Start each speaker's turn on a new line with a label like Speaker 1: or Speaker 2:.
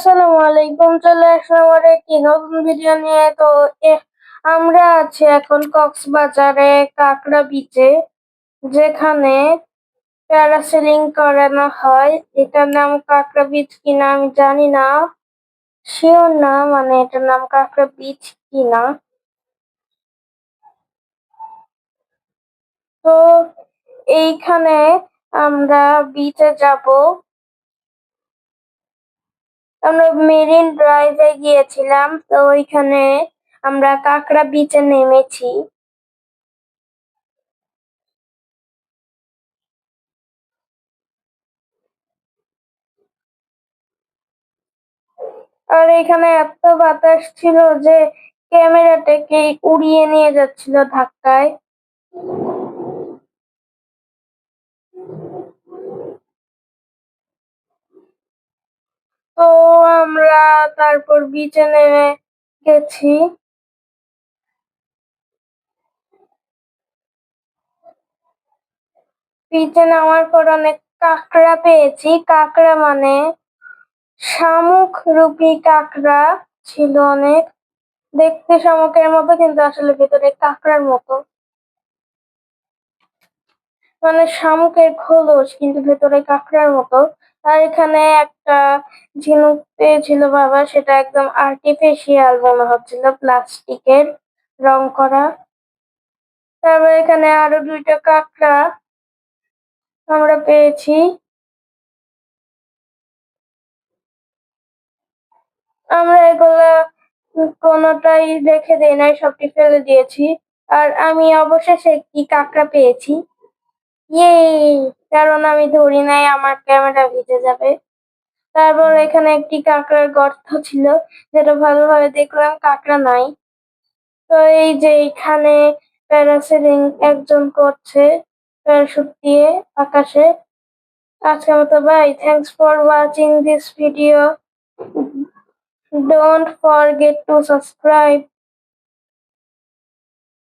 Speaker 1: আসসালামু আলাইকুম, চলে আসলাম আমার একটি নতুন ভিডিও নিয়ে। তো আমরা আছি এখন কক্সবাজারে, কাঁকড়া বিচে যেখানে প্যারাসেলিং করানো হয়। এটার নাম কাঁকড়া বিচ কিনা আমি জানি না। শিওর না মানে এটার নাম কাঁকড়া বিচ কিনা। তো এইখানে আমরা বিচে যাব। আমরা মেরিন ড্রাইভে গিয়েছিলাম, তো ওইখানে আমরা কাঁকড়া বিচে নেমেছি। আর এখানে এত বাতাস ছিল যে ক্যামেরাটাকে উড়িয়ে নিয়ে যাচ্ছিল ধাক্কায়। তো আমরা তারপর বিচে নেমে গেছি। বিচে নামার পর অনেক কাঁকড়া পেয়েছি। কাঁকড়া মানে শামুক রূপী কাঁকড়া ছিল অনেক। দেখতে শামুকের মতো, কিন্তু আসলে ভেতরে কাঁকড়ার মতো। মানে শামুকের খোলস, কিন্তু ভেতরে কাঁকড়ার মতো। আর এখানে একটা ঝিনুক পেয়েছিল বাবা, সেটা একদম আর্টিফিশিয়াল মনে হচ্ছিল প্লাস্টিক এর রং করা। তারপর এখানে আরও দুইটা কাঁকড়া আমরা পেয়েছি। আমরা এগুলা কোনোটাই রেখে দেই নাই, সবটি ফেলে দিয়েছি। আর আমি অবশেষে একটি কাঁকড়া পেয়েছি। ইয়ে! কারণ আমি ধরি নাই আমার ক্যামেরা ভিজে যাবে। তারপর এখানে একটি কাঁকড়ার গর্ত ছিল, যেটা ভালোভাবে দেখলাম কাঁকড়া নাই। তো এই যে এখানে প্যারাসেলিং একজন করছে প্যারাশুট দিয়ে আকাশে। আজকের মতো bye thanks for watching this video don't forget to subscribe